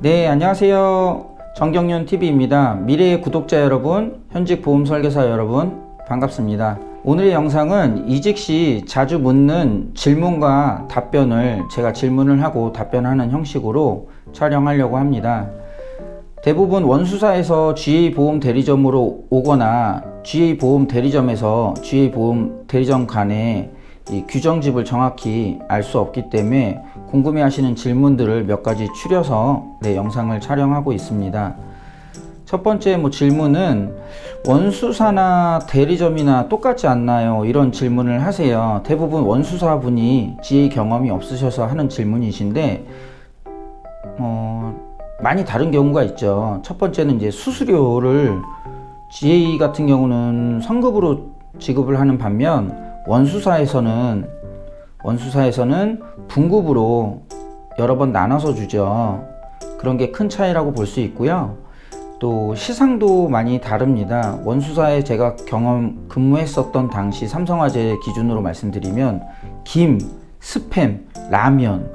네, 안녕하세요. 정경윤 TV입니다. 미래의 구독자 여러분, 현직 보험 설계사 여러분, 반갑습니다. 오늘의 영상은 이직 시 자주 묻는 질문과 답변을 제가 질문을 하고 답변하는 형식으로 촬영하려고 합니다. 대부분 원수사에서 GA 보험 대리점으로 오거나 GA 보험 대리점에서 GA 보험 대리점 이 규정집을 정확히 알 수 없기 때문에 궁금해하시는 질문들을 몇 가지 추려서 네, 영상을 촬영하고 있습니다. 첫 번째 뭐 질문은 원수사나 대리점이나 똑같지 않나요? 이런 질문을 하세요. 대부분 원수사 분이 GA 경험이 없으셔서 하는 질문이신데 어, 많이 다른 경우가 있죠. 첫 번째는 이제 수수료를 GA 같은 경우는 성급으로 지급을 하는 반면 원수사에서는 원수사에서는 분급으로 여러 번 나눠서 주죠. 그런 게 큰 차이라고 볼 수 있고요. 또 시상도 많이 다릅니다. 원수사에 제가 경험 근무했었던 당시 삼성화재 기준으로 말씀드리면 김, 스팸, 라면,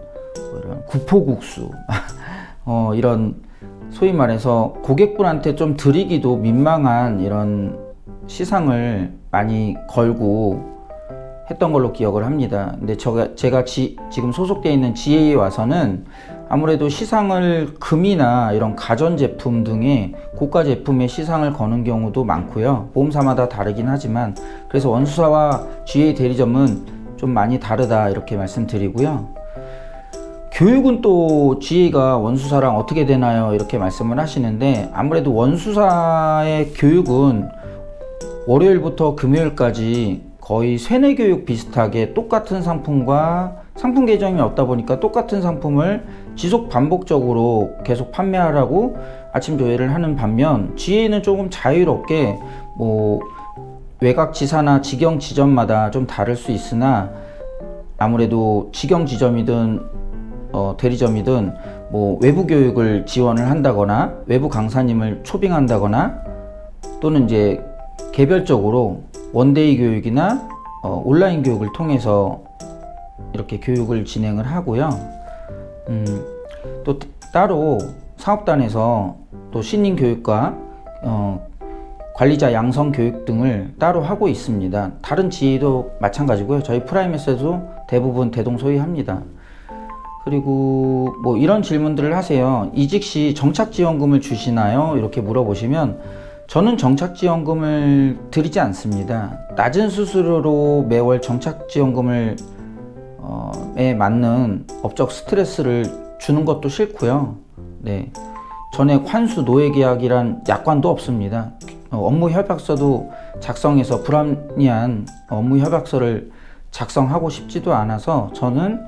뭐 이런 구포국수 어, 이런 소위 말해서 고객분한테 좀 드리기도 민망한 이런 시상을 많이 걸고 했던 걸로 기억을 합니다. 근데 제가, 제가 지, 지금 소속되어 있는 GA에 와서는 아무래도 시상을 금이나 이런 가전제품 등의 고가 제품의 시상을 거는 경우도 많고요. 보험사마다 다르긴 하지만 그래서 원수사와 GA 대리점은 좀 많이 다르다 이렇게 말씀드리고요. 교육은 또 GA가 원수사랑 어떻게 되나요? 이렇게 말씀을 하시는데 아무래도 원수사의 교육은 월요일부터 금요일까지 거의 세뇌 교육 비슷하게 똑같은 상품과 상품 계정이 없다 보니까 똑같은 상품을 지속 반복적으로 계속 판매하라고 아침 조회를 하는 반면 GA는 조금 자유롭게 뭐 외곽 지사나 직영 지점마다 좀 다를 수 있으나 아무래도 직영 지점이든 어, 대리점이든 뭐 외부 교육을 지원을 한다거나 외부 강사님을 초빙한다거나 또는 이제 개별적으로 원데이 교육이나 어, 온라인 교육을 통해서 이렇게 교육을 진행을 하고요. 음, 또 따로 사업단에서 또 신인 교육과 어, 관리자 양성 교육 등을 따로 하고 있습니다. 다른 지도 마찬가지고요. 저희 프라임에서도 대부분 대동소이합니다. 그리고 뭐 이런 질문들을 하세요. 이직 시 정착 지원금을 주시나요? 이렇게 물어보시면 저는 정착 지원금을 드리지 않습니다. 낮은 수수료로 매월 정착 지원금을 어, 에 맞는 업적 스트레스를 주는 것도 싫고요. 네. 전액 환수 노예 계약이란 약관도 없습니다. 어, 업무 협약서도 작성해서 불합리한 업무 협약서를 작성하고 싶지도 않아서 저는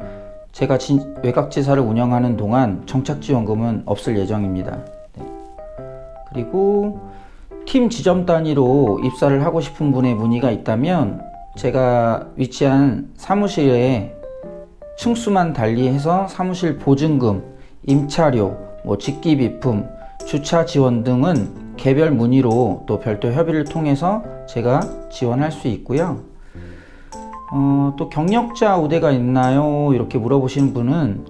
제가 진, 외곽지사를 운영하는 동안 정착지원금은 없을 예정입니다. 네. 그리고 팀 지점 단위로 입사를 하고 싶은 분의 문의가 있다면 제가 위치한 사무실에 층수만 달리해서 사무실 보증금, 임차료, 뭐 직기비품, 주차 지원 등은 개별 문의로 또 별도 협의를 통해서 제가 지원할 수 있고요. 어, 또 경력자 우대가 있나요? 이렇게 물어보시는 분은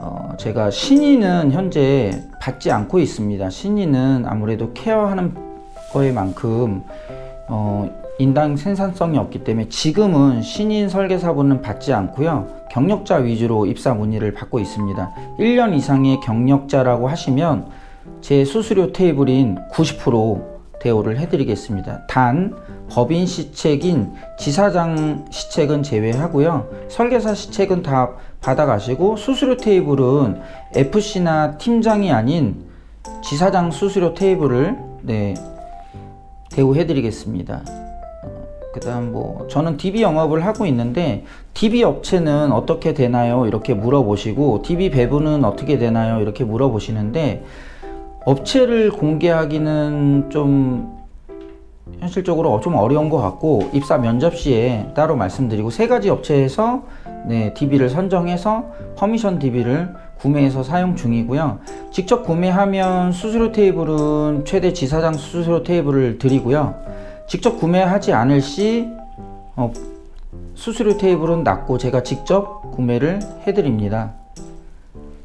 어, 제가 신인은 현재 받지 않고 있습니다. 신인은 아무래도 케어하는 거에만큼 어, 인당 생산성이 없기 때문에 지금은 신인 설계사분은 받지 않고요. 경력자 위주로 입사 문의를 받고 있습니다. 1년 이상의 경력자라고 하시면 제 수수료 테이블인 90% 대우를 해드리겠습니다. 단 법인 시책인 지사장 시책은 제외하고요. 설계사 시책은 다 받아가시고 수수료 테이블은 FC나 팀장이 아닌 지사장 수수료 테이블을 네, 대우해드리겠습니다. 그다음 뭐 저는 DB 영업을 하고 있는데 DB 업체는 어떻게 되나요? 이렇게 물어보시고 DB 배분은 어떻게 되나요? 이렇게 물어보시는데 업체를 공개하기는 좀 현실적으로 좀 어려운 것 같고 입사 면접 시에 따로 말씀드리고 세 가지 업체에서 네, DB를 선정해서 퍼미션 DB를 구매해서 사용 중이고요. 직접 구매하면 수수료 테이블은 최대 지사장 수수료 테이블을 드리고요. 직접 구매하지 않을 시 어, 수수료 테이블은 낮고 제가 직접 구매를 해드립니다.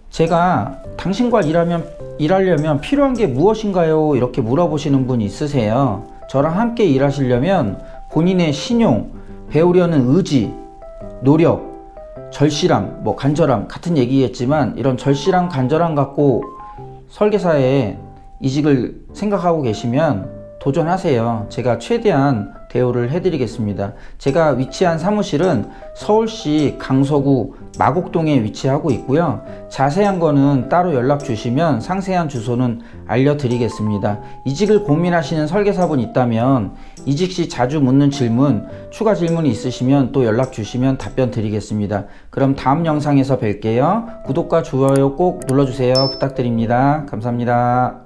제가 당신과 일하면, 일하려면 필요한 게 무엇인가요? 이렇게 물어보시는 분 있으세요. 저랑 함께 일하시려면 본인의 신용, 배우려는 의지, 노력, 절실함, 뭐 간절함 같은 얘기겠지만 이런 절실함, 간절함 갖고 설계사에 이직을 생각하고 계시면 도전하세요. 제가 최대한 대우를 해드리겠습니다. 제가 위치한 사무실은 서울시 강서구 마곡동에 위치하고 있고요. 자세한 거는 따로 연락 주시면 상세한 주소는 알려드리겠습니다. 이직을 고민하시는 설계사분 있다면 이직 시 자주 묻는 질문, 추가 질문이 있으시면 또 연락 주시면 답변 드리겠습니다. 그럼 다음 영상에서 뵐게요. 구독과 좋아요 꼭 눌러주세요. 부탁드립니다. 감사합니다.